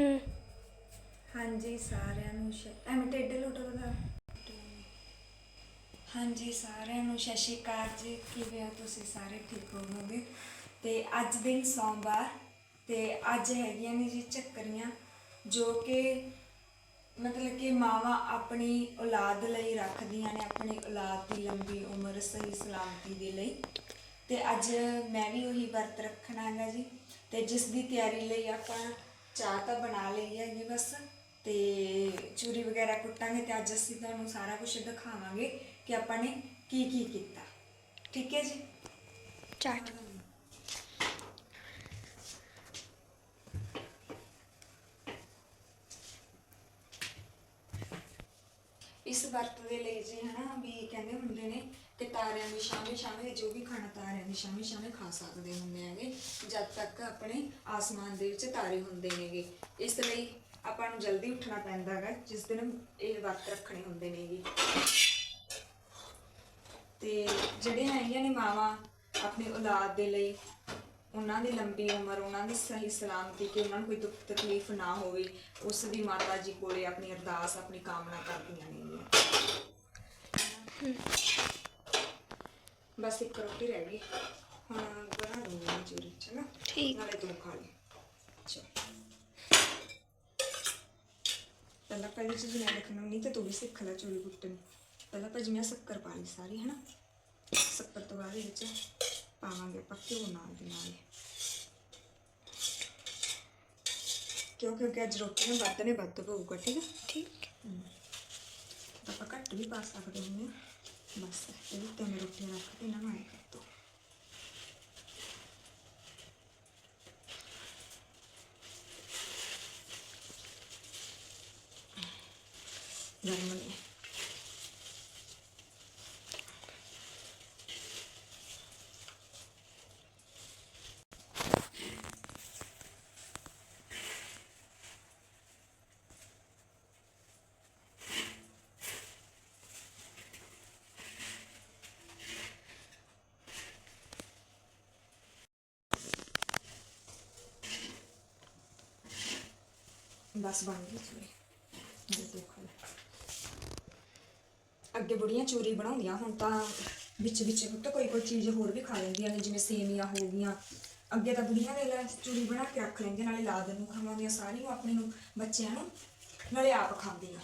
ਹੂੰ। ਹਾਂਜੀ, ਸਾਰਿਆਂ ਨੂੰ ਸ਼- ਐਵੇਂ ਟੇਡੇ ਲੋਟੋ ਦਾ ਹਾਂਜੀ, ਸਾਰਿਆਂ ਨੂੰ ਸਤਿ ਸ਼੍ਰੀ ਅਕਾਲ ਜੀ। ਕਿਵੇਂ ਹੋ ਤੁਸੀਂ ਸਾਰੇ? ਠੀਕ ਹੋਵੋਗੇ? ਤੇ ਅੱਜ ਦਿਨ ਸੋਮਵਾਰ ਤੇ ਅੱਜ ਹੈਗੀਆਂ ਨੇ ਜੀ ਚੱਕਰੀਆਂ, ਜੋ ਕਿ ਮਤਲਬ ਕਿ ਮਾਵਾਂ ਆਪਣੀ ਔਲਾਦ ਲਈ ਰੱਖਦੀਆਂ ਨੇ, ਆਪਣੀ ਔਲਾਦ ਦੀ ਲੰਬੀ ਉਮਰ, ਸਹੀ ਸਲਾਮਤੀ ਦੇ ਲਈ। ਤੇ ਅੱਜ ਮੈਂ ਵੀ ਉਹੀ ਵਰਤ ਰੱਖਣਾ ਹੈਗਾ ਜੀ। ਤੇ ਜਿਸ ਦੀ ਤਿਆਰੀ ਲਈ ਆਪਾਂ ਚਾਹ ਤਾਂ ਬਣਾ ਲਈ ਹੈਗੀ ਬਸ ਤੇ ਚੂਰੀ ਵਗੈਰਾ ਕੁੱਟਾਂਗੇ ਤੇ ਅੱਜ ਅਸੀਂ ਤੁਹਾਨੂੰ ਸਾਰਾ ਕੁਝ ਦਿਖਾਵਾਂਗੇ ਕਿ ਆਪਾਂ ਨੇ ਕੀ ਕੀ ਕੀਤਾ। ਠੀਕ ਹੈ ਜੀ? ਚਾਟ। ਇਸ ਵਰਤ ਦੇ ਲਈ ਜੀ ਹਨਾ ਵੀ ਕਹਿੰਦੇ ਹੁੰਦੇ ਨੇ ਕਿ ਤਾਰਿਆਂ ਦੀ ਸ਼ਾਮੇ ਸ਼ਾਮੇ ਜੋ ਵੀ ਖਾਣਾ ਤਾਰਿਆਂ ਦੀ ਸ਼ਾਮੇ ਸ਼ਾਮੇ ਖਾ ਸਕਦੇ ਹੁੰਦੇ ਹੈਗੇ, ਜਦ ਤੱਕ ਆਪਣੇ ਆਸਮਾਨ ਦੇ ਵਿੱਚ ਤਾਰੇ ਹੁੰਦੇ ਨੇਗੇ। ਇਸ ਲਈ ਆਪਾਂ ਨੂੰ ਜਲਦੀ ਉੱਠਣਾ ਪੈਂਦਾ ਹੈਗਾ, ਜਿਸ ਦਿਨ ਇਹ ਵਰਤ ਰੱਖਣੇ ਹੁੰਦੇ ਨੇਗੇ। ਤੇ ਜਿਹੜੀਆਂ ਹੈਗੀਆਂ ਨੇ ਮਾਵਾਂ ਆਪਣੀ ਔਲਾਦ ਦੇ ਲਈ ਉਹਨਾਂ ਦੀ ਲੰਬੀ ਉਮਰ ਉਹਨਾਂ ਦੀ ਸਹੀ ਸਲਾਮਤੀ ਕਿ ਉਹਨਾਂ ਨੂੰ ਕੋਈ ਦੁੱਖ ਤਕਲੀਫ ਨਾ ਹੋਵੇ ਉਸ ਦੀ ਮਾਤਾ ਜੀ ਕੋਲੇ ਆਪਣੀ ਅਰਦਾਸ ਆਪਣੀ ਕਾਮਨਾ ਕਰਦੀਆਂ ਨੇ ਬਸ ਇੱਕ ਰੋਟੀ ਰਹਿ ਗਈ। ਹੁਣ ਬਣਾ ਦੂੰਗੀ ਮੈਂ ਚੂਰੀ ਚੰਗਾ? ਠੀਕ। ਨਾਲੇ ਤੂੰ ਖਾ ਲਈ। ਚਲ। ਪਹਿਲਾਂ ਪਹਿਲੀ ਚੀਜ਼ ਮੈਂ ਦੇਖਣਾ ਨਹੀਂ ਤੇ ਤੂੰ ਵੀ ਸਿੱਖ ਲੈ ਚੂਰੀ ਕੁੱਟਣੀ। ਪਹਿਲਾਂ ਭਾਜੀ ਮੈਂ ਸ਼ੱਕਰ ਪਾ ਲਈ ਸਾਰੀ ਹਨਾ? ਸ਼ੱਕਰ ਤੋਂ ਬਾਅਦ ਇਹਦੇ ਵਿੱਚ ਪਾਵਾਂਗੇ ਆਪਾਂ ਘਿਓ ਨਾਲ ਦੇ ਨਾਲ। ਕਿਉਂ ਕਿਉਂਕਿ ਅੱਜ ਰੋਟੀ ਨੂੰ ਵੱਧ ਨੇ ਵੱਧ ਪਊਗਾ ਠੀਕ ਹੈ। ਠੀਕ ਆਪਾਂ ਘੱਟ ਵੀ ਪਾ ਸਕਦੇ ਹਾਂ ਬਸ ਇਹਦੇ ਉੱਤੇ ਮੈਂ ਰੋਟੀਆਂ ਰੱਖ ਕੇ ਨੂੰ ਕਰ ਦੋ। ਗਰਮ ਨੇ ਬਸ ਬਣ ਗਈ ਚੂਰੀ। ਦੇਖੋ ਅੱਗੇ ਬੁੜੀਆਂ ਚੂਰੀ ਬਣਾਉਂਦੀਆਂ, ਹੁਣ ਤਾਂ ਵਿੱਚ ਵਿੱਚ ਤਾਂ ਕੋਈ ਕੋਈ ਚੀਜ਼ ਹੋਰ ਵੀ ਖਾ ਲੈਂਦੀਆਂ ਨੇ, ਜਿਵੇਂ ਸੇਮੀਆਂ ਹੋ ਗਈਆਂ। ਅੱਗੇ ਤਾਂ ਬੁੜੀਆਂ ਦੇ ਲੈ ਚੂਰੀ ਬਣਾ ਕੇ ਰੱਖ ਲੈਂਦੀਆਂ, ਨਾਲੇ ਲਾਦ ਨੂੰ ਖਵਾਉਂਦੀਆਂ ਸਾਰੀ ਨੂੰ ਆਪਣੇ ਨੂੰ, ਬੱਚਿਆਂ ਨੂੰ, ਨਾਲੇ ਆਪ ਖਾਂਦੀਆਂ।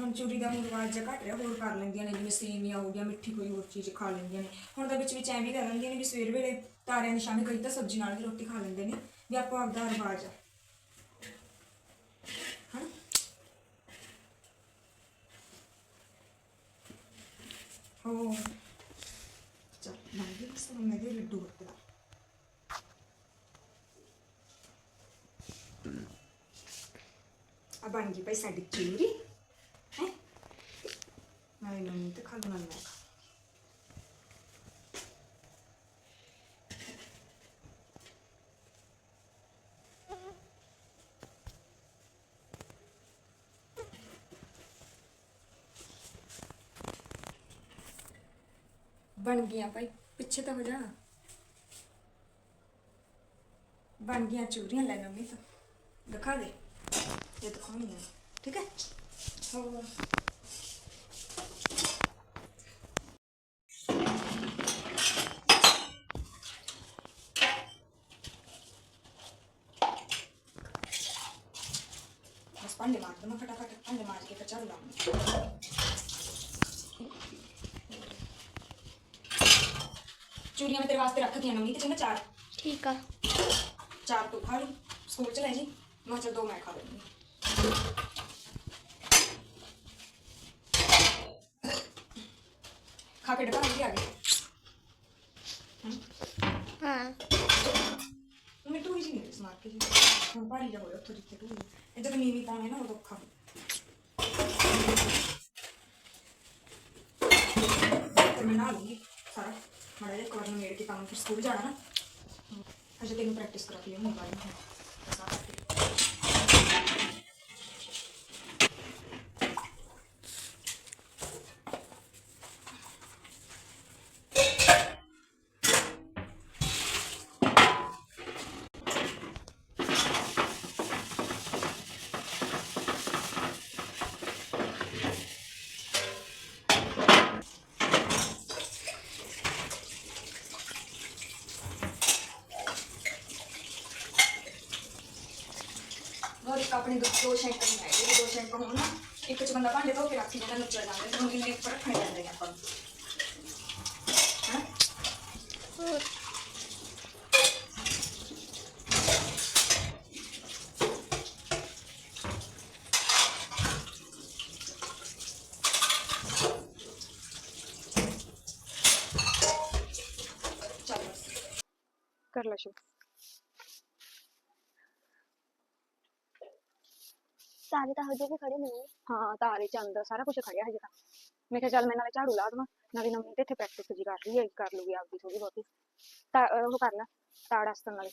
ਹੁਣ ਚੂਰੀ ਦਾ ਹੁਣ ਰਿਵਾਜ ਜਿਹਾ ਘਟ ਰਿਹਾ, ਹੋਰ ਕਰ ਲੈਂਦੀਆਂ ਨੇ, ਜਿਵੇਂ ਸੇਮੀਆਂ ਹੋ ਗਿਆ ਮਿੱਠੀ ਕੋਈ ਹੋਰ ਚੀਜ਼ ਖਾ ਲੈਂਦੀਆਂ ਨੇ। ਹੁਣ ਤਾਂ ਵਿੱਚ ਵਿੱਚ ਐਂ ਵੀ ਕਰ ਲੈਂਦੀਆਂ ਨੇ ਵੀ ਸਵੇਰ ਵੇਲੇ ਤਾਰਿਆਂ ਦੀ ਸ਼ਾਮੀ ਕਈ ਤਾਂ ਸਬਜ਼ੀ ਨਾਲ ਵੀ ਰੋਟੀ ਖਾ ਲੈਂਦੇ ਨੇ। ਵੀ ਆਪਾਂ ਆਪਦਾ ਰਿਵਾਜ ਆ। ਹਨਾ? ਹੋ ਚਲ ਮੰਗੀ ਬਸ ਹੁਣ ਮੈਂ ਦੇ ਲੱਡੂ ਵਰਤਦਾ। ਆ ਬਣ ਗਈ ਭਾਈ ਸਾਡੀ ਚੂਰੀ ਹੈ? ਨਾਲੇ ਮੰਮੀ ਤੇ ਖਾ ਲੈਣਾ ਬਣ ਗਈਆਂ ਭਾਈ ਪਿੱਛੇ ਤਾਂ ਹੋ ਜਾ ਬਣ ਗਈਆਂ ਚੂਰੀਆਂ ਲੈ ਮੰਮੀ ਤਾਂ ਦਿਖਾ ਦੇ ਇਹ ਦਿਖਾਉਣੀ ਹੈ ਠੀਕ ਹੈ ਹੋ ਬਸ ਭਾਂਡੇ ਮਾਰ ਦਵਾਂ ਫਟਾਫਟ ਭਾਂਡੇ ਮਾਰ ਕੇ ਫਿਰ ਚੱਲ ਲਾਉਂਗੀ ਚੂੜੀਆਂ ਮੈਂ ਤੇਰੇ ਵਾਸਤੇ ਰੱਖਦੀਆਂ ਨਵੀਂ ਤੇ ਚੰਗਾ ਚਾਰ ਠੀਕ ਆ ਚਾਰ ਤੂੰ ਖਾ ਲਈ ਸਕੂਲ ਚ ਲੈ ਜੀ ਮੈਂ ਚਲ ਦੋ ਮੈਂ ਖਾ ਲੈਂਦੀ ਖਾ ਕੇ ਡਕਾ ਵੀ ਆ ਗਈ ਹਾਂ ਮੈਂ ਤੂੰ ਹੀ ਜੀ ਨਹੀਂ ਸਮਾਰ ਕੇ ਜੀ ਹੁਣ ਭਾਰੀ ਜਾ ਹੋਇਆ ਉੱਥੋਂ ਜਿੱਥੇ ਤੂੰ ਇਹ ਜਦੋਂ ਨੀਵੀਂ ਪਾਉਣੇ ਨਾ ਉਦੋਂ ਔਖਾ ਤੇ ਮੈਂ ਨਾ ਲੂੰਗੀ ਸਾਰਾ ਮਾੜਾ ਜਿਹਾ ਕਵਰ ਮੇੜ ਕੇ ਤਾਂ ਫਿਰ ਸਕੂਲ ਜਾਣਾ ਨਾ। ਅਜੇ ਤੈਨੂੰ ਪ੍ਰੈਕਟਿਸ ਕਰਾ ਕੇ ਹੁਣ ਬਾਅਦ ਵਿੱਚ ਸਾਰਾ ਆਪਣੇ ਦੋ ਦੋ ਸ਼ੈਂਕ ਨਹੀਂ ਹੈਗੇ ਦੋ ਸ਼ੈਂਕ ਹੋਣ। ਨਾ ਇੱਕ ਚ ਬੰਦਾ ਭਾਂਡੇ ਧੋ ਕੇ ਰੱਖ ਜਾਂਦਾ ਨੱਚੜ ਜਾਂਦੇ ਤੇ ਹੁਣ ਇੰਨੇ ਉੱਪਰ ਰੱਖਣੇ ਪੈਂਦੇ ਨੇ ਆਪਾਂ ਨੂੰ। ਹੈਂ? ਹੋਰ ਚੱਲ ਕਰ ਲੈ ਸ਼ੁਰੂ ਤਾਂ ਹਜੇ ਵੀ ਖੜੇ ਨੇ ਹਾਂ ਤਾਰੇ ਚੰਦ ਸਾਰਾ ਕੁਝ ਖੜਿਆ ਹਜੇ ਤਾਂ। ਮੈਂ ਕਿਹਾ ਚੱਲ ਮੈਂ ਨਾਲੇ ਝਾੜੂ ਲਾ ਦਵਾਂ ਨਾਲੇ ਨਵੀਂ ਤੇ ਇੱਥੇ ਪ੍ਰੈਕਟਿਸ ਜੀ ਕਰ ਰਹੀ ਹੈ ਕਰ ਲੂਗੀ ਆਪਦੀ ਥੋੜੀ ਬਹੁਤੀ। ਤਾਂ ਉਹ ਕਰ ਲੈ ਤਾੜ ਆਸਤਨ ਨਾਲੇ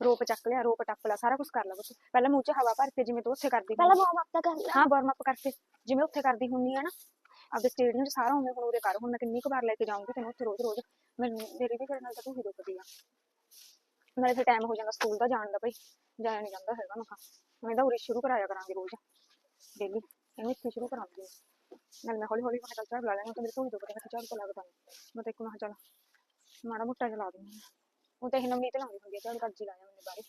ਰੋਪ ਚੱਕ ਲਿਆ ਰੋਪ ਟੱਪ ਲਿਆ ਸਾਰਾ ਕੁਝ ਕਰ ਲੈ ਬਸ ਪਹਿਲਾਂ ਮੂੰਹ 'ਚ ਹਵਾ ਭਰ ਕੇ ਜਿਵੇਂ ਤੂੰ ਉੱਥੇ ਕਰਦੀ ਪਹਿਲਾਂ ਹੁੰਦੀ। ਵਾਰਮ ਅਪ ਤਾਂ ਕਰ ਲਿਆ ਹਾਂ ਵਾਰਮ ਅਪ ਕਰਕੇ ਜਿਵੇਂ ਉੱਥੇ ਕਰਦੀ ਹੁੰਨੀ ਆ ਨਾ। ਆਪਦੇ ਸਟੇਡੀਅਮ 'ਚ ਸਾਰਾ ਉਵੇਂ ਹੁਣ ਉਰੇ ਕਰ ਹੁਣ ਮੈਂ ਕਿੰਨੀ ਕੁ ਵਾਰ ਲੈ ਕੇ ਜਾਊਂਗੀ ਤੈਨੂੰ ਉੱਥੇ ਰੋਜ਼ ਰੋਜ਼। ਮੈਂ ਮੇਰੀ ਵੀ ਤੇਰੇ ਨਾਲ ਤਾਂ ਤੂੰ ਹੀ ਰੁਕਦੀ ਆ। ਨਾਲੇ ਫਿਰ ਟਾਈਮ ਹੋ ਜਾਂਦਾ ਸਕੂਲ ਦਾ ਜਾਣ ਦਾ ਭਈ ਜਾਇਆ ਨਹੀਂ ਜਾਂਦਾ ਹੈਗਾ ਮਖਾ ਮੈਂ ਤਾਂ ਉਰੇ ਸ਼ੁਰੂ ਕਰਾਇਆ ਕਰਾਂਗੇ ਰੋਜ਼ ਡੇਲੀ ਇਹਨੂੰ ਇੱਥੇ ਸ਼ੁਰੂ ਕਰਾਂਗੇ। ਨਾਲ ਹੌਲੀ ਹੌਲੀ ਮੈਂ ਚੱਲ ਲਾ ਲੈਣਾ ਤਾਂ ਮੇਰੇ ਕੋਈ ਦੁੱਖ ਨਹੀਂ ਝਾੜੂ ਤਾਂ ਲੱਗਦਾ ਮੈਂ ਤਾਂ ਇੱਕ ਮੈਂ ਚੱਲ, ਮਾੜਾ ਮੋਟਾ ਚਲਾ ਲਾ ਦਿੰਦੀ ਉਹ ਤਾਂ ਇਹ ਨਵੀਂ ਤੇ ਲਾਉਂਦੀ ਹੁੰਦੀ ਆ ਝਾੜੂ ਕੱਜ ਲਾਇਆ ਮੈਨੇ ਬਾਰੇ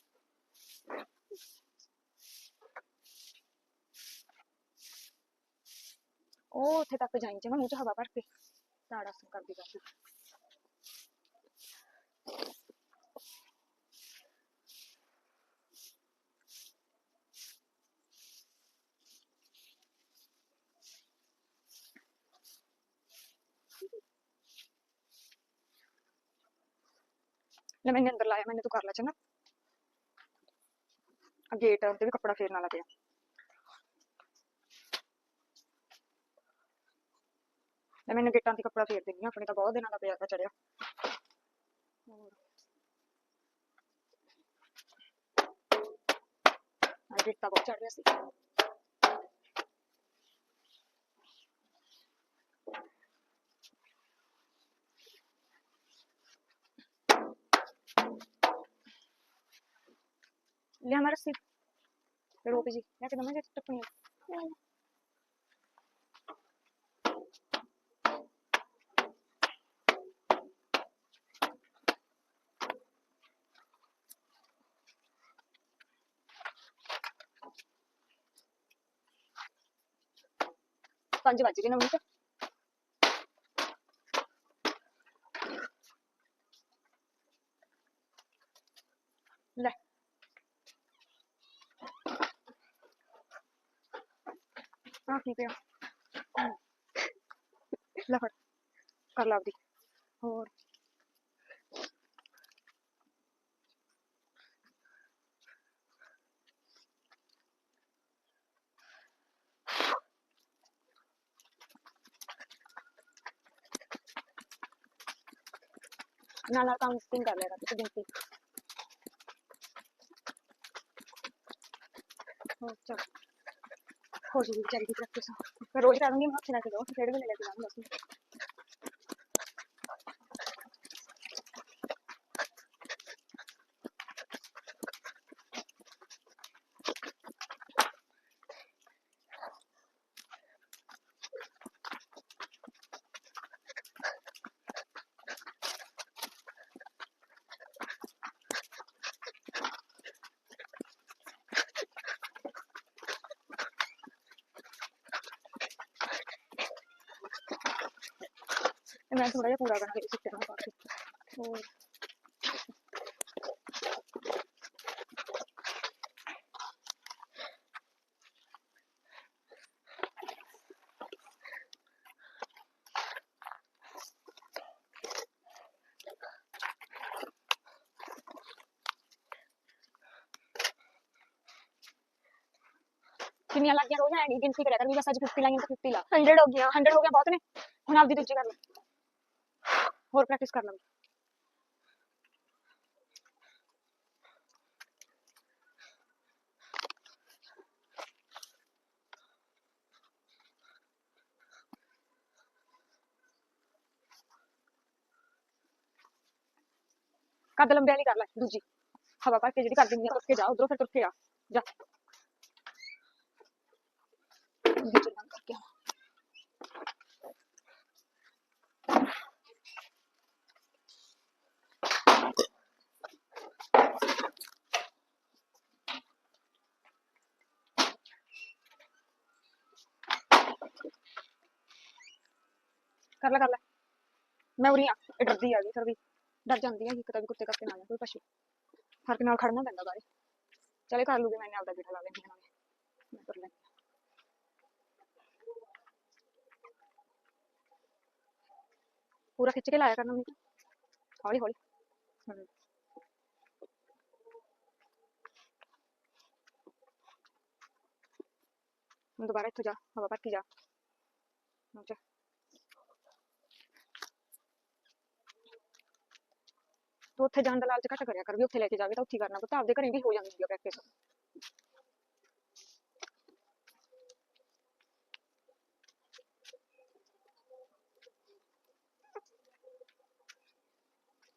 ਉਹ ਉੱਥੇ ਤੱਕ ਜਾਈ ਚੰਗਾ ਮੂੰਹ 'ਚ ਹਵਾ ਭਰ ਕੇ, ਤਾੜਾ ਸੰ ਕਰਦੀ ਕਰਦੀ। ਲੈ ਮੈਨੇ ਅੰਦਰ ਲਾਇਆ, ਮੈਨੇ ਤੂੰ ਕਰ ਲੈ ਚੰਗਾ। ਆ ਗੇਟ ਤੇ ਵੀ ਕੱਪੜਾ ਫੇਰਨ ਵਾਲਾ ਪਿਆ ਲੈ ਮੈਨੂੰ ਗੇਟਾਂ ਤੇ ਕੱਪੜਾ ਫੇਰ ਦਿੰਦੀ ਆਪਣੇ ਤਾਂ ਬਹੁਤ ਦਿਨਾਂ ਦਾ ਪਿਆ ਤਾ ਚੜਿਆ। ਹੋਰ। ਆ ਗੇਟ ਤਾਂ ਬਹੁਤ ਲਿਆ ਮਾਰ ਸੀ ਰੋਕ ਜੀ ਲੈ ਕੇ ਦਮਾ ਜਾ ਟੱਪਣੀ ਪੰਜ ਵੱਜ ਗਏ ਨਾ ਮੂੰਹ ਤੇ हाँ ठीक है ਲੈ ਫੜ ਕਰ ਲਾ ਆਪਦੀ ਹੋਰ ਨਾਲ ਨਾਲ ਕਾਊਂਟਿੰਗ ਕਰ ਲਿਆ ਕਰ ਗਿਣਤੀ ਹੋਰ ਚਲ ਹੋ ਜੂਗੀ ਵਿਚਾਰੀ ਦੀ ਪ੍ਰੈਕਟਿਸ ਮੈਂ ਰੋਜ਼ ਕਰਾਂਗੀ ਮੈਂ ਉੱਥੇ ਲੈ ਕੇ ਜਾਊਂ ਖੇਡ ਵੇਲੇ ਲੈ ਕੇ ਜਾਊਂਗੀ ਤੇ ਮੈਂ ਥੋੜਾ ਜਿਹਾ ਪੂਰਾ ਬਣਾ ਕੇ ਸਿੱਟੇ ਨਾਲ ਪਾ ਕੇ ਹੋਰ ਕਿੰਨੀਆਂ ਲੱਗੀਆਂ ਰੋਜ਼ ਐਂ ਨੀ ਗਿਣਤੀ ਕਰਿਆ ਕਰ ਵੀ ਬਸ ਅੱਜ 50 ਲਾਈਆਂ ਤਾਂ 50 ਲਾ 100 ਹੋ ਗਿਆ 100 ਹੋ ਗਿਆ ਬਹੁਤ ਨੇ ਹੁਣ ਆਪਦੀ ਦੂਜੀ ਕਰ ਲੈ ਹੋਰ ਪ੍ਰੈਕਟਿਸ ਕਰ ਲਵਾਂਗੇ ਕੱਦ ਲੰਬੇ ਵਾਲੀ ਕਰ ਲੈ ਦੂਜੀ। ਹਵਾ ਭਰ ਕੇ ਜਿਹੜੀ ਕਰ ਦਿੰਦੀ ਆ ਉੱਠ ਕੇ ਜਾ, ਉਧਰੋਂ ਫਿਰ ਤੁਰ ਕੇ ਆ। ਜਾ। ਕਰ ਲੈ ਕਰ ਲੈ। ਮੈਂ ਉਰੀ ਆ, ਇਹ ਡਰਦੀ ਆ ਗਈ ਫਿਰ ਵੀ। ਡਰ ਜਾਂਦੀ ਆ ਕਿ ਕਿਤੇ ਵੀ ਕੁੱਤੇ ਕੱਤੇ ਨਾ ਆ ਕੋਈ ਪਸ਼ੂ। ਫ਼ਰਕ ਨਾਲ ਖੜਨਾ ਪੈਂਦਾ ਬਾਰੇ ਚਲੇ ਕਰ ਲੂਗੇ ਮੈਨੇ ਆਪਦਾ ਗੇੜਾ ਲਾ ਲੈਂਦੀ ਹਾਂ ਮੈਂ ਕਰ ਲੈਂਦੀ ਪੂਰਾ ਖਿੱਚ ਕੇ ਲਾਇਆ ਕਰਨਾ ਮੈਨੂੰ ਹੌਲੀ ਹੌਲੀ। ਹਮ। ਹੁਣ ਦੁਬਾਰਾ ਇੱਥੋਂ ਜਾ, ਹਵਾ ਭਰ ਕੇ ਜਾ। ਹੁਣ ਤੂੰ ਉੱਥੇ ਜਾਣ ਦਾ ਲਾਲਚ ਘੱਟ ਕਰਿਆ ਕਰ ਵੀ ਉੱਥੇ ਲੈ ਕੇ ਜਾਵੇ ਤਾਂ ਉੱਥੇ ਕਰਨਾ ਪੁੱਤ ਆਪਦੇ ਘਰੇ ਵੀ ਹੋ ਜਾਂਦੀ ਹੈ ਪ੍ਰੈਕਟਿਸ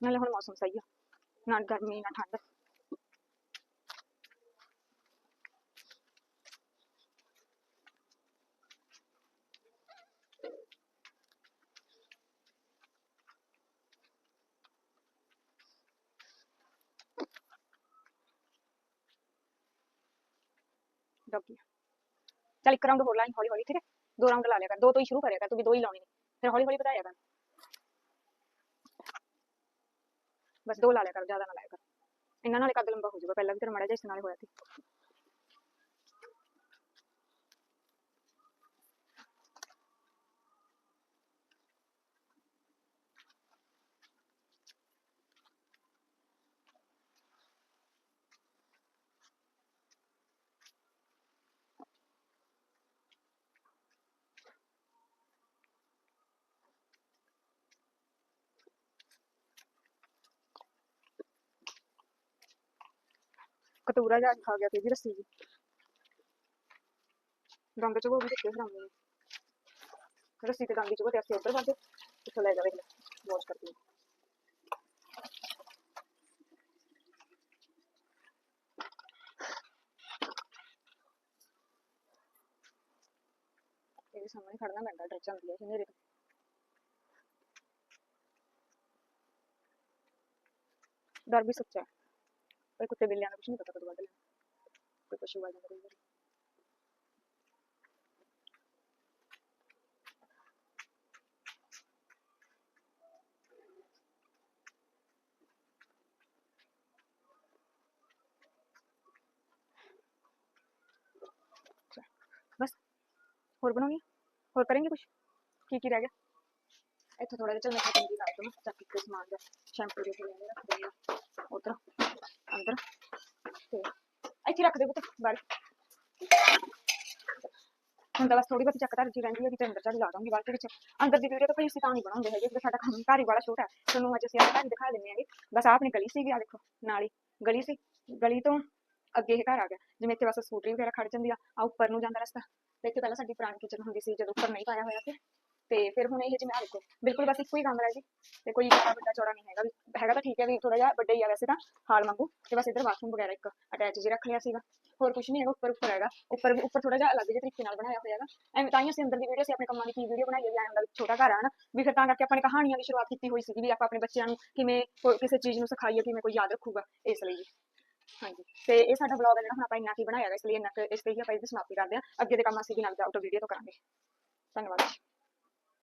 ਨਾਲੇ ਹੁਣ ਮੌਸਮ ਸਹੀ ਆ, ਨਾ ਗਰਮੀ, ਨਾ ਠੰਡ। ਡੱਬੀ ਚੱਲ ਇੱਕ ਰਾਉਂਡ ਹੋਰ ਲਾਈ ਹੌਲੀ ਹੌਲੀ ਠੀਕ ਹੈ? ਦੋ ਰਾਉਂਡ ਲਾ ਲਿਆ ਕਰ, ਦੋ ਤੋਂ ਹੀ ਸ਼ੁਰੂ ਕਰਿਆ ਕਰ, ਤੂੰ ਵੀ ਦੋ ਹੀ ਲਾਉਣੇ ਨੇ। ਫਿਰ ਹੌਲੀ ਹੌਲੀ ਵਧਾਇਆ ਕਰ। ਬਸ ਦੋ ਲਾ ਲਿਆ ਕਰ, ਜ਼ਿਆਦਾ ਨਾ ਲਾਇਆ ਕਰ। ਇਹਨਾਂ ਨਾਲੇ ਕੱਦ ਲੰਬਾ ਹੋ ਜਾਊਗਾ, ਪਹਿਲਾਂ ਵੀ ਤੇਰਾ ਮਾੜਾ ਜਿਹਾ ਇਸ ਨਾਲ ਹੋਇਆ ਸੀ। ਕਤੂਰਾ ਜਾ ਖਾ ਗਿਆ ਤੇ ਵੀ ਰੱਸੀ ਜੀ। ਦੰਦ ਚ ਉਹ ਵੀ ਦਿੱਤੇ ਹਰਾਮੀ ਨੇ। ਰੱਸੀ ਤੇ ਦੰਦੀ ਚ ਉਹ ਤੇ ਅਸੀਂ ਉੱਧਰ ਵੱਧੇ ਇੱਥੋਂ ਲੈ ਜਾ ਵੇਖ ਕਰਦੀ ਇਹਦੇ ਸਾਹਮਣੇ ਖੜਨਾ ਪੈਂਦਾ, ਡਰ ਜਾਂਦੀ ਹੈ ਹਨੇਰੇ ਤੋਂ। ਡਰ ਵੀ ਸੱਚਾ। ਹੈ पर कुत्ते बिल्ली आना कुछ नहीं पता कदों बदल कोई कुछ हुआ जाता कोई बस, और बनोगे? और करेंगे कुछ? की की रह गया? इतना थोड़ा जहा चल मैं चल रही हूँ जब के समान का शैम्पू के रख दूँगा। उधर ਅੰਦਰ ਤੇ ਇੱਥੇ ਰੱਖ ਦੇ ਪੁੱਤ ਬਾਹਰ ਹੁਣ ਤਾਂ ਬਸ ਥੋੜੀ ਬਹੁਤੀ ਚੱਕ ਧਰ ਜੀ ਰਹਿੰਦੀ ਹੈ ਕਿ ਅੰਦਰ ਚੱਲ ਲਾ ਦਾਂਗੀ ਬਾਅਦ ਦੇ ਵਿੱਚ ਅੰਦਰ ਦੀ ਵੀਡੀਓ ਤਾਂ ਭਾਈ ਅਸੀਂ ਤਾਂ ਨਹੀਂ ਬਣਾਉਂਦੇ ਹੈਗੇ ਕਿਉਂਕਿ ਸਾਡਾ ਕੰਮ ਘਰ ਹੀ ਬੜਾ ਛੋਟਾ ਤੁਹਾਨੂੰ ਅੱਜ ਅਸੀਂ ਆਪਣਾ ਦਿਖਾ ਦਿੰਦੇ ਹਾਂਗੇ ਬਸ ਆਹ ਆਪਣੀ ਗਲੀ ਸੀਗੀ ਆ ਦੇਖੋ ਨਾਲ ਹੀ ਗਲੀ ਸੀ ਗਲੀ ਤੋਂ ਅੱਗੇ ਇਹ ਘਰ ਆ ਗਿਆ ਜਿਵੇਂ ਇੱਥੇ ਬਸ ਸਕੂਟਰੀ ਵਗੈਰਾ ਖੜ ਜਾਂਦੀ ਆ ਆ ਉੱਪਰ ਨੂੰ ਜਾਂਦਾ ਰਸਤਾ ਤੇ ਇੱਥੇ ਪਹਿਲਾਂ ਸਾਡੀ ਪੁਰਾਣੀ ਕਿਚਨ ਹੁੰਦੀ ਸੀ ਜਦੋਂ ਉੱਪਰ ਨਹੀਂ ਪਾਇਆ ਹੋਇਆ ਸੀ ਤੇ ਫਿਰ ਹੁਣ ਇਹ ਜਿਵੇਂ ਦੇਖੋ, ਬਿਲਕੁਲ ਬਸ ਇੱਕੋ ਹੀ ਕਮਰਾ ਹੈ ਜੀ। ਤੇ ਕੋਈ ਜ਼ਿਆਦਾ ਵੱਡਾ ਚੌੜਾ ਨਹੀਂ ਹੈਗਾ ਵੀ, ਹੈਗਾ ਤਾਂ ਠੀਕ ਹੈ ਵੀ ਥੋੜਾ ਜਿਹਾ ਵੱਡਾ ਹੀ ਆ ਵੈਸੇ ਤਾਂ, ਹਾਲ ਵਾਂਗੂ। ਤੇ ਬਸ ਇੱਧਰ ਬਾਥਰੂਮ ਵਗੈਰਾ ਇੱਕ ਅਟੈਚ ਜਿਹਾ ਰੱਖ ਲਿਆ ਸੀਗਾ। ਹੋਰ ਕੁਝ ਨਹੀਂ ਹੈਗਾ, ਉੱਪਰ ਉੱਪਰ ਹੈਗਾ। ਉੱਪਰ ਉੱਪਰ ਥੋੜਾ ਜਿਹਾ ਅਲੱਗ ਜਿਹੇ ਤਰੀਕੇ ਨਾਲ ਬਣਾਇਆ ਹੋਇਆ ਹੈਗਾ। ਐਵੇਂ ਤਾਂ ਹੀ ਅਸੀਂ ਅੰਦਰ ਦੀ ਵੀਡੀਓ ਸੀ, ਆਪਣੇ ਕੰਮਾਂ ਦੀ ਕੀ ਵੀਡੀਓ ਬਣਾਈ ਹੈ ਵੀ ਐਂ ਛੋਟਾ ਘਰ ਆ ਨਾ। ਵੀ ਫਿਰ ਤਾਂ ਕਰਕੇ ਆਪਾਂ ਨੇ ਕਹਾਣੀਆਂ ਦੀ ਸ਼ੁਰੂਆਤ ਕੀਤੀ ਹੋਈ ਸੀਗੀ ਵੀ ਆਪਾਂ ਆਪਣੇ ਬੱਚਿਆਂ ਨੂੰ ਕਿਵੇਂ ਕੋਈ- ਕਿਸੇ ਚੀਜ਼ ਨੂੰ ਸਿਖਾਈਏ, ਕਿਵੇਂ ਕੋਈ ਯਾਦ ਰੱਖੂਗਾ, ਇਸ ਲਈ ਹਾਂਜੀ। ਤੇ ਇਹ ਸਾਡਾ ਵਲੌਗ ਹੈ ਜਿਹੜਾ ਹੁਣ ਆਪਾਂ ਇੰਨਾ ਕੀ ਬਣਾਇਆ ਇਸ ਲਈ ਇੰਨਾ ਇਸ ਤੇ ਆਪਾਂ ਇਹਦੀ ਸਮਾਪਤੀ ਕਰਦੇ ਹਾਂ। ਅੱਗੇ ਦੇ ਕੰਮ ਅਸੀਂ ਵੀ ਨਾਲ ਆਊਟ ਵੀਡੀਓ ਤੋਂ ਕਰਾਂਗੇ। ਧੰਨਵਾਦ।